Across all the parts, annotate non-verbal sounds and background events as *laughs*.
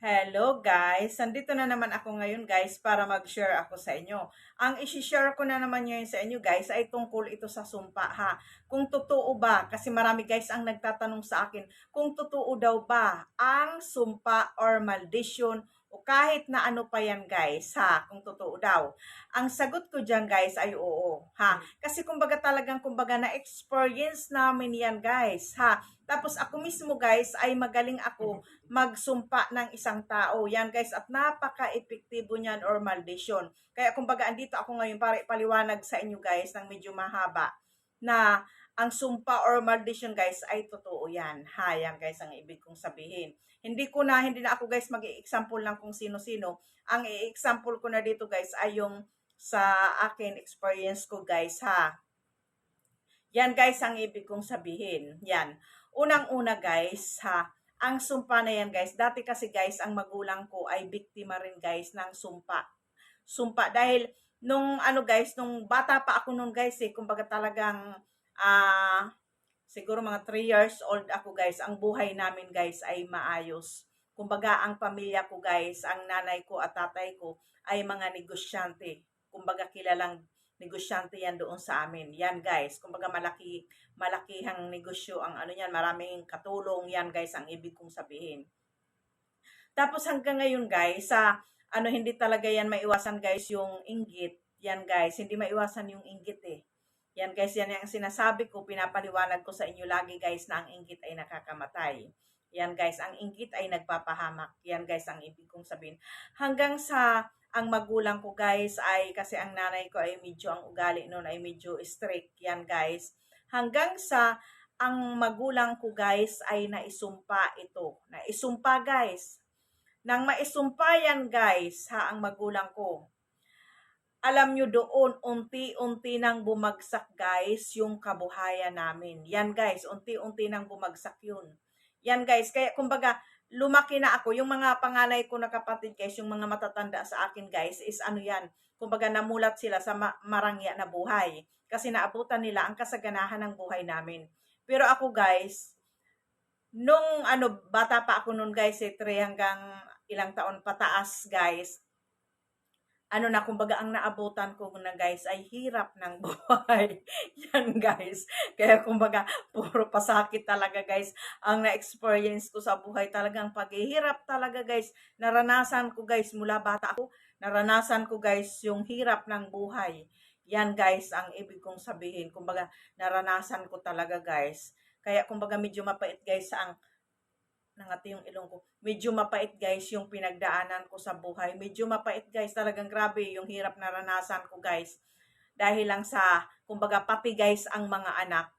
Hello guys! Nandito na naman ako ngayon guys para mag-share ako sa inyo. Ang isi-share ko na naman ngayon sa inyo guys ay tungkol ito sa sumpa ha. Kung totoo ba, kasi marami guys ang nagtatanong sa akin, kung totoo daw ba ang sumpa or maldition o kahit na ano pa yan guys ha, kung totoo daw. Ang sagot ko dyan guys ay oo ha. Kasi kumbaga talagang kumbaga na-experience namin yan guys ha. Tapos ako mismo guys ay magaling ako magsumpa ng isang tao. Yan guys, at napaka-epektibo niyan or maldition. Kaya kumbaga andito ako ngayon para ipaliwanag sa inyo guys ng medyo mahaba na ang sumpa or maldition guys ay totoo yan. Ha, yan guys ang ibig kong sabihin. Hindi ko na, hindi na ako guys mag-i-example lang kung sino-sino. Ang i-example ko na dito guys ay yung sa akin experience ko guys ha. Yan guys ang ibig kong sabihin. Yan. Unang-una guys ha, ang sumpa na yan guys, dati kasi guys, ang magulang ko ay biktima rin guys ng sumpa. Sumpa dahil nung ano guys, nung bata pa ako nung guys eh, kumbaga talagang ah siguro mga 3 years old ako guys, ang buhay namin guys ay maayos. Kumbaga ang pamilya ko guys, ang nanay ko at tatay ko ay mga negosyante. Kumbaga kilalang negosyante yan doon sa amin. Yan guys, kumbaga malaki malakihang negosyo ang ano yan, maraming katulong yan guys ang ibig kong sabihin. Tapos hanggang ngayon guys, sa ano hindi talaga yan maiwasan guys yung inggit. Yan guys, hindi maiwasan yung inggit eh. Yan guys, yan yung sinasabi ko, pinapaliwanag ko sa inyo lagi guys na ang inggit ay nakakamatay. Yan guys, ang inggit ay nagpapahamak. Yan guys, ang ibig kong sabihin. Hanggang sa ang magulang ko guys ay kasi ang nanay ko ay medyo ang ugali noon ay medyo strict. Yan guys. Hanggang sa ang magulang ko guys ay naisumpa ito. Naisumpa guys. Nang maisumpa yan guys ha ang magulang ko. Alam nyo doon, unti-unti nang bumagsak guys yung kabuhayan namin. Yan guys, unti-unti nang bumagsak yun. Yan guys, kaya kumbaga, lumaki na ako. Yung mga panganay ko na kapatid guys, yung mga matatanda sa akin guys, is ano yan, kumbaga namulat sila sa ma- marangya na buhay. Kasi naabutan nila ang kasaganahan ng buhay namin. Pero ako guys, nung ano, bata pa ako noon guys, eh, 3 hanggang ilang taon pataas guys, ano na, kumbaga ang naabutan ko na guys ay hirap ng *laughs* buhay. Yan guys. Kaya kumbaga, puro pasakit talaga guys. Ang na-experience ko sa buhay talagang paghihirap talaga guys. Naranasan ko guys mula bata ako. Naranasan ko guys yung hirap ng buhay. Yan guys ang ibig kong sabihin. Kumbaga, naranasan ko talaga guys. Kaya kumbaga medyo mapait guys ang nangati yung ilong ko. Medyo mapait guys yung pinagdaanan ko sa buhay. Medyo mapait guys. Talagang grabe yung hirap na naranasan ko guys. Dahil lang sa, kumbaga pati guys ang mga anak,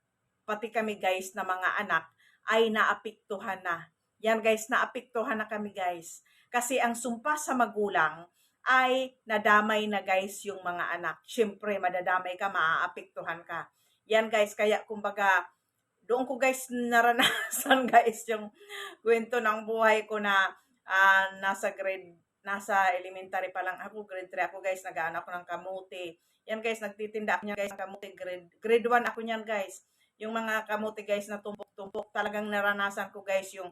pati kami guys na mga anak ay naapiktuhan na. Yan guys, naapiktuhan na kami guys. Kasi ang sumpa sa magulang ay nadamay na guys yung mga anak. Siyempre, madadamay ka, maaapektuhan ka. Yan guys, kaya kumbaga, doon ko guys naranasan *laughs* guys yung kwento ng buhay ko na ah, nasa grade nasa elementary pa lang ako grade 3 ako guys. Nag-aano ako ng kamuti yan guys nagtitinda ako niyan guys kamuti grade grade 1 ako niyan guys. Yung mga kamuti guys na tumpok-tumpok talagang naranasan ko guys yung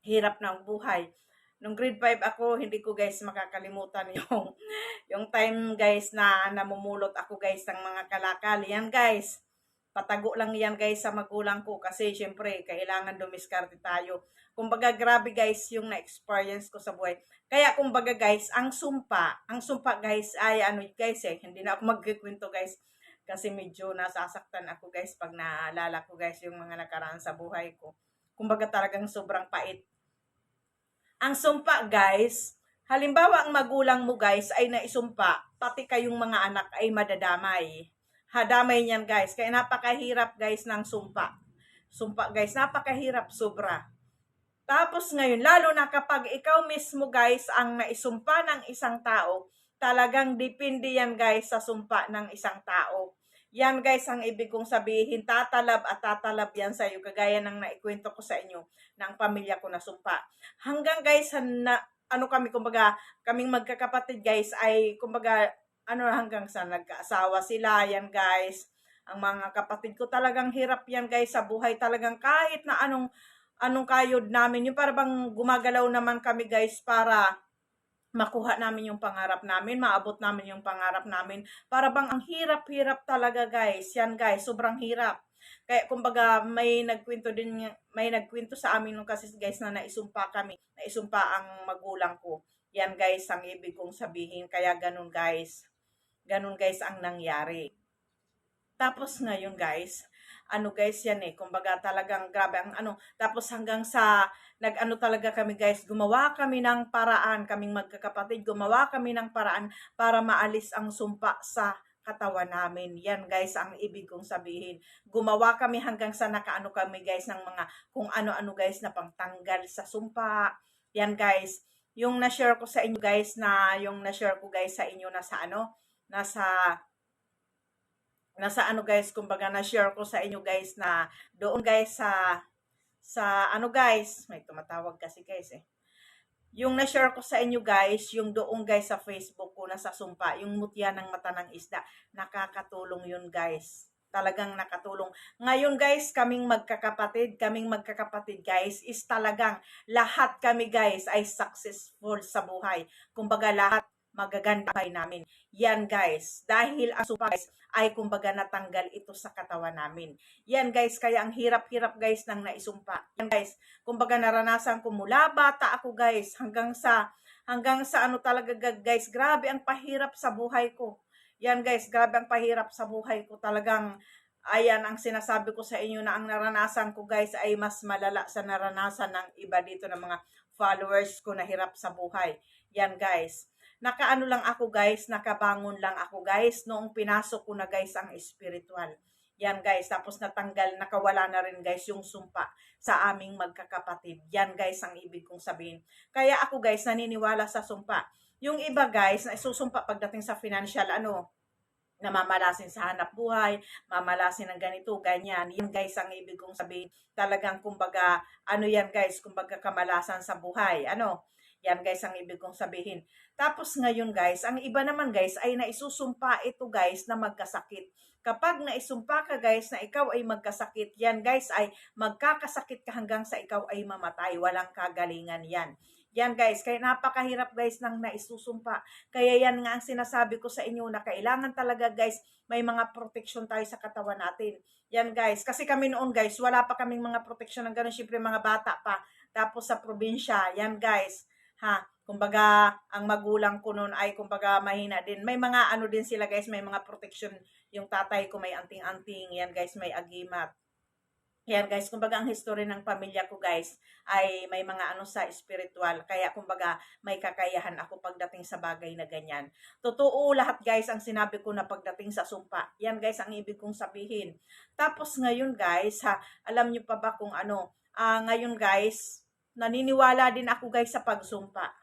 hirap ng buhay. Nung grade 5 ako hindi ko guys makakalimutan *laughs* yung yung time guys na namumulot ako guys ng mga kalakal. Yan guys patago lang yan guys sa magulang ko kasi syempre kailangan dumiskarte tayo. Kumbaga grabe guys yung na-experience ko sa buhay. Kaya kumbaga guys, ang sumpa, ang sumpa guys ay ano guys eh, hindi na ako magkikwento guys kasi medyo nasasaktan ako guys pag naalala ko guys yung mga nakaraan sa buhay ko. Kumbaga talagang sobrang pait. Ang sumpa guys, halimbawa ang magulang mo guys ay naisumpa, pati kayong mga anak ay madadamay hadamay niyan guys. Kaya napakahirap guys ng sumpa. Sumpa guys, napakahirap sobra. Tapos ngayon, lalo na kapag ikaw mismo guys ang naisumpa ng isang tao, talagang depende yan guys sa sumpa ng isang tao. Yan guys ang ibig kong sabihin, tatalab at tatalab yan sa iyo, kagaya ng naikwento ko sa inyo ng pamilya ko na sumpa. Hanggang guys, na, ano kami, kumbaga, kaming magkakapatid guys, ay kumbaga, ano hanggang sa nagkaasawa sila, yan guys. Ang mga kapatid ko talagang hirap yan guys sa buhay talagang kahit na anong anong kayod namin, yung para bang gumagalaw naman kami guys para makuha namin yung pangarap namin, maabot namin yung pangarap namin. Para bang ang hirap-hirap talaga guys. Yan guys, sobrang hirap. Kaya kumbaga may nagkwento din may nagkwento sa amin nung kasi guys na naisumpa kami, naisumpa ang magulang ko. Yan guys ang ibig kong sabihin. Kaya ganun guys. Ganun guys ang nangyari. Tapos ngayon guys, ano guys yan eh, kumbaga talagang grabe ang ano, tapos hanggang sa nag-ano talaga kami guys, gumawa kami ng paraan, kaming magkakapatid, gumawa kami ng paraan para maalis ang sumpa sa katawan namin. Yan guys ang ibig kong sabihin. Gumawa kami hanggang sa nakaano kami guys ng mga kung ano-ano guys na pangtanggal sa sumpa. Yan guys. Yung na-share ko sa inyo guys na yung na-share ko guys sa inyo na sa ano, nasa nasa ano guys, kumbaga na-share ko sa inyo guys na doon guys sa sa ano guys, may tumatawag kasi guys eh. Yung na-share ko sa inyo guys, yung doon guys sa Facebook ko na sa sumpa, yung mutya ng mata ng isda, nakakatulong yun guys. Talagang nakatulong. Ngayon guys, kaming magkakapatid, kaming magkakapatid guys, is talagang lahat kami guys ay successful sa buhay. Kumbaga lahat magaganda namin. Yan guys, dahil ang sumpa guys ay kumbaga natanggal ito sa katawan namin. Yan guys, kaya ang hirap-hirap guys ng naisumpa. Yan guys, kumbaga naranasan ko mula bata ako guys hanggang sa hanggang sa ano talaga guys, grabe ang pahirap sa buhay ko. Yan guys, grabe ang pahirap sa buhay ko. Talagang ayan ang sinasabi ko sa inyo na ang naranasan ko guys ay mas malala sa naranasan ng iba dito ng mga followers ko na hirap sa buhay. Yan guys nakaano lang ako guys, nakabangon lang ako guys, noong pinasok ko na guys ang spiritual. Yan guys, tapos natanggal, nakawala na rin guys yung sumpa sa aming magkakapatid. Yan guys ang ibig kong sabihin. Kaya ako guys, naniniwala sa sumpa. Yung iba guys, na isusumpa pagdating sa financial, ano, namamalasin sa hanap buhay, mamalasin ng ganito, ganyan. Yan guys ang ibig kong sabihin. Talagang kumbaga, ano yan guys, kumbaga kamalasan sa buhay. Ano, yan guys ang ibig kong sabihin. Tapos ngayon guys, ang iba naman guys ay naisusumpa ito guys na magkasakit. Kapag naisumpa ka guys na ikaw ay magkasakit, yan guys ay magkakasakit ka hanggang sa ikaw ay mamatay. Walang kagalingan yan. Yan guys, kaya napakahirap guys ng naisusumpa. Kaya yan nga ang sinasabi ko sa inyo na kailangan talaga guys, may mga protection tayo sa katawan natin. Yan guys, kasi kami noon guys, wala pa kaming mga protection ng ganun, syempre mga bata pa. Tapos sa probinsya, yan guys, ha, kumbaga ang magulang ko noon ay kumbaga mahina din. May mga ano din sila guys, may mga protection. Yung tatay ko may anting-anting, yan guys, may agimat. Yan guys, kumbaga ang history ng pamilya ko guys ay may mga ano sa spiritual. Kaya kumbaga may kakayahan ako pagdating sa bagay na ganyan. Totoo lahat guys ang sinabi ko na pagdating sa sumpa. Yan guys ang ibig kong sabihin. Tapos ngayon guys, ha, alam niyo pa ba kung ano, uh, ngayon guys, naniniwala din ako guys sa pagsumpa.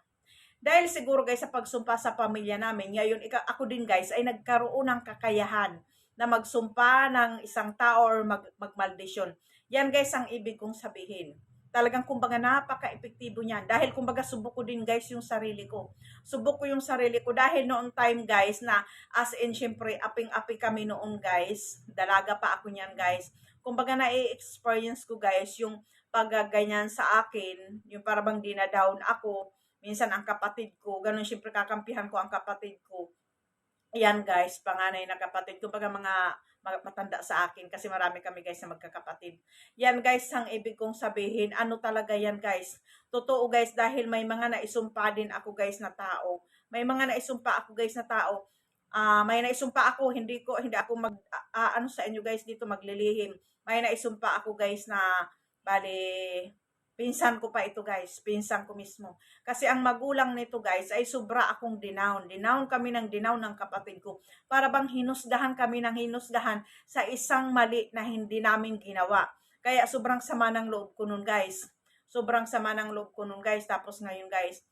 Dahil siguro guys sa pagsumpa sa pamilya namin, ngayon ako din guys ay nagkaroon ng kakayahan na magsumpa ng isang tao or mag, magmaldisyon. Yan guys ang ibig kong sabihin. Talagang kumbaga napaka-epektibo niyan. Dahil kumbaga subok ko din guys yung sarili ko. Subok ko yung sarili ko dahil noong time guys na as in syempre aping-api kami noon guys. Dalaga pa ako niyan guys. Kumbaga na-experience ko guys yung paggaganyan sa akin, yung parang dinadown ako. Minsan ang kapatid ko, ganun syempre kakampihan ko ang kapatid ko. Ayan guys, panganay na kapatid. Kumbaga mga matanda sa akin kasi marami kami guys na magkakapatid. Yan guys, ang ibig kong sabihin, ano talaga yan guys. Totoo guys, dahil may mga naisumpa din ako guys na tao. May mga naisumpa ako guys na tao. Uh, may naisumpa ako, hindi ko, hindi ako mag, uh, ano sa inyo guys dito maglilihim. May naisumpa ako guys na, bali, Pinsan ko pa ito guys, pinsan ko mismo. Kasi ang magulang nito guys ay sobra akong dinown. Dinown kami ng dinown ng kapatid ko. Para bang hinusgahan kami ng hinusgahan sa isang mali na hindi namin ginawa. Kaya sobrang sama ng loob ko nun guys. Sobrang sama ng loob ko nun guys. Tapos ngayon guys,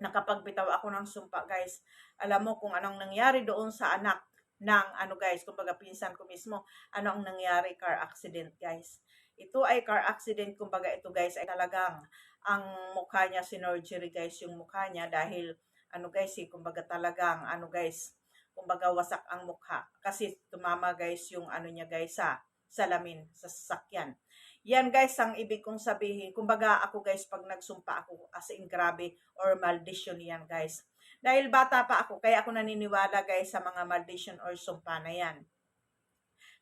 nakapagbitaw ako ng sumpa guys. Alam mo kung anong nangyari doon sa anak ng ano guys, kumbaga pinsan ko mismo, ano ang nangyari car accident guys. Ito ay car accident, kumbaga ito guys ay talagang ang mukha niya sinurgery guys, yung mukha niya dahil ano guys eh, kumbaga talagang ano guys, kumbaga wasak ang mukha. Kasi tumama guys yung ano niya guys sa salamin, sa sasakyan. Yan guys, ang ibig kong sabihin. Kumbaga ako guys, pag nagsumpa ako as in grabe or maldition yan guys. Dahil bata pa ako, kaya ako naniniwala guys sa mga maldition or sumpa na yan.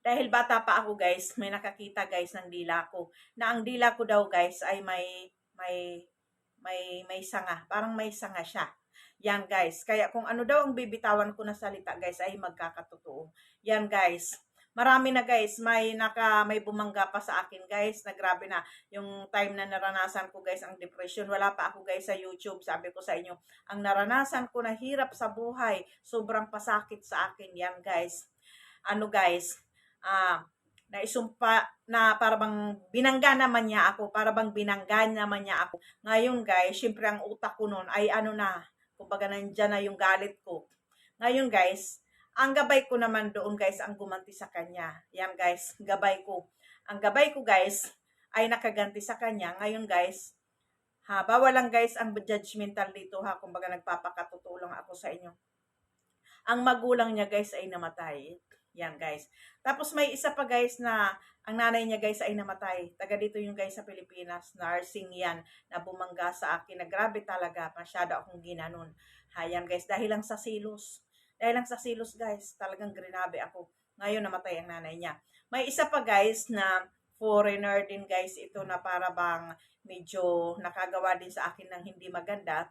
Dahil bata pa ako guys, may nakakita guys ng dila ko. Na ang dila ko daw guys ay may, may, may, may sanga. Parang may sanga siya. Yan guys. Kaya kung ano daw ang bibitawan ko na salita guys ay magkakatotoo. Yan guys. Marami na guys, may naka may bumangga pa sa akin guys, na grabe na yung time na naranasan ko guys ang depression. Wala pa ako guys sa YouTube, sabi ko sa inyo, ang naranasan ko na hirap sa buhay, sobrang pasakit sa akin yan guys. Ano guys, ah naisumpa na parang binangga naman niya ako, parang binangga naman niya ako. Ngayon guys, syempre ang utak ko noon ay ano na, kumbaga nandyan na yung galit ko. Ngayon guys, ang gabay ko naman doon guys, ang gumanti sa kanya. Yan guys, gabay ko. Ang gabay ko guys, ay nakaganti sa kanya. Ngayon guys, ha, bawal lang guys ang judgmental dito ha, kumbaga nagpapakatutulong ako sa inyo. Ang magulang niya guys ay namatay. Yan guys. Tapos may isa pa guys na ang nanay niya guys ay namatay. Taga dito yung guys sa Pilipinas. Nursing yan na bumangga sa akin. Na grabe talaga. Masyado akong ginanon. Hayan guys. Dahil lang sa silos. Dahil lang sa silos guys. Talagang grinabe ako. Ngayon namatay ang nanay niya. May isa pa guys na foreigner din guys ito na para bang medyo nakagawa din sa akin ng hindi maganda.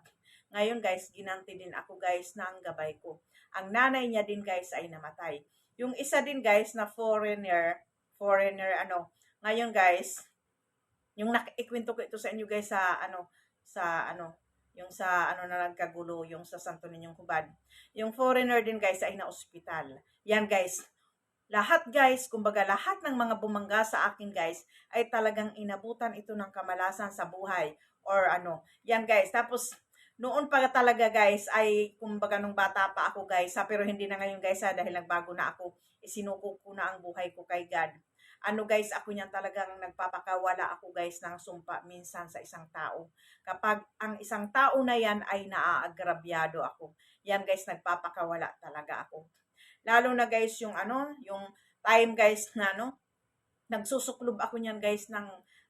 Ngayon guys, ginanti din ako guys ng gabay ko. Ang nanay niya din guys ay namatay. Yung isa din guys na foreigner, foreigner ano, ngayon guys, yung nakikwento ko ito sa inyo guys sa ano, sa ano, yung sa ano na nagkagulo, yung sa Santo Ninyong Hubad. Yung foreigner din guys ay na ospital. Yan guys, lahat guys, kumbaga lahat ng mga bumangga sa akin guys, ay talagang inabutan ito ng kamalasan sa buhay or ano. Yan guys, tapos noon pa talaga guys ay kumbaga nung bata pa ako guys ha, pero hindi na ngayon guys ha, dahil nagbago na ako. Isinuko ko na ang buhay ko kay God. Ano guys ako niyan talagang nagpapakawala ako guys ng sumpa minsan sa isang tao. Kapag ang isang tao na yan ay naaagrabyado ako yan guys nagpapakawala talaga ako. Lalo na guys yung ano yung time guys na no nagsusuklob ako niyan guys ng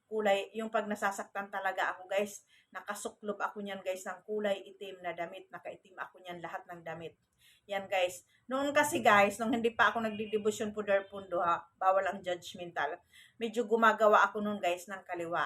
kulay, yung pag nasasaktan talaga ako guys, nakasuklob ako niyan guys ng kulay itim na damit, nakaitim ako niyan lahat ng damit. Yan guys. Noon kasi guys, nung hindi pa ako nagdidibusyon pudar pundo ha, bawal ang judgmental. Medyo gumagawa ako noon guys ng kaliwa.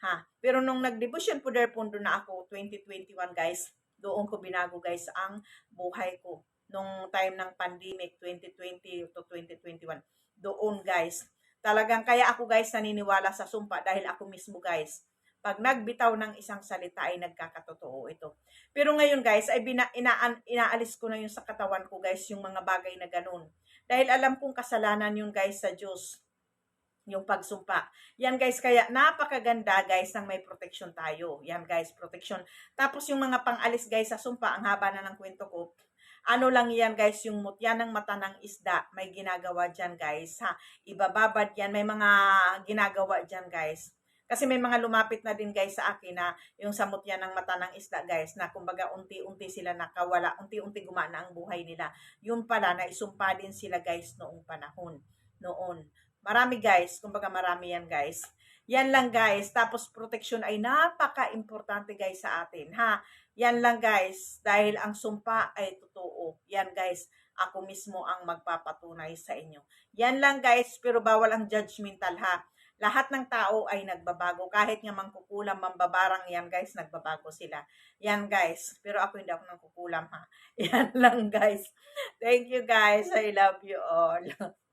Ha. Pero nung nagdibusyon pudar pundo na ako 2021 guys, doon ko binago guys ang buhay ko. Nung time ng pandemic 2020 to 2021. Doon guys, Talagang kaya ako guys naniniwala sa sumpa dahil ako mismo guys, pag nagbitaw ng isang salita ay nagkakatotoo ito. Pero ngayon guys, ay bina, inaan, inaalis ko na yung sa katawan ko guys, yung mga bagay na ganun. Dahil alam kong kasalanan yun guys sa Diyos yung pagsumpa. Yan guys, kaya napakaganda guys ng may protection tayo. Yan guys, protection. Tapos yung mga pangalis guys sa sumpa, ang haba na ng kwento ko, ano lang yan guys, yung mutya ng mata ng isda, may ginagawa dyan guys, ha. Ibababad yan, may mga ginagawa dyan guys. Kasi may mga lumapit na din guys sa akin na yung sa mutya ng mata ng isda guys, na kumbaga unti-unti sila nakawala, unti-unti gumana ang buhay nila. Yun pala, na isumpa din sila guys noong panahon. Noon. Marami guys, kumbaga marami yan guys. Yan lang guys. Tapos protection ay napaka-importante guys sa atin. Ha? Yan lang guys. Dahil ang sumpa ay Yan guys. Ako mismo ang magpapatunay sa inyo. Yan lang guys. Pero bawal ang judgmental ha. Lahat ng tao ay nagbabago. Kahit nga mangkukulam, mambabarang yan guys, nagbabago sila. Yan guys. Pero ako hindi ako nangkukulam ha. *laughs* Yan lang guys. Thank you guys. I love you all. *laughs*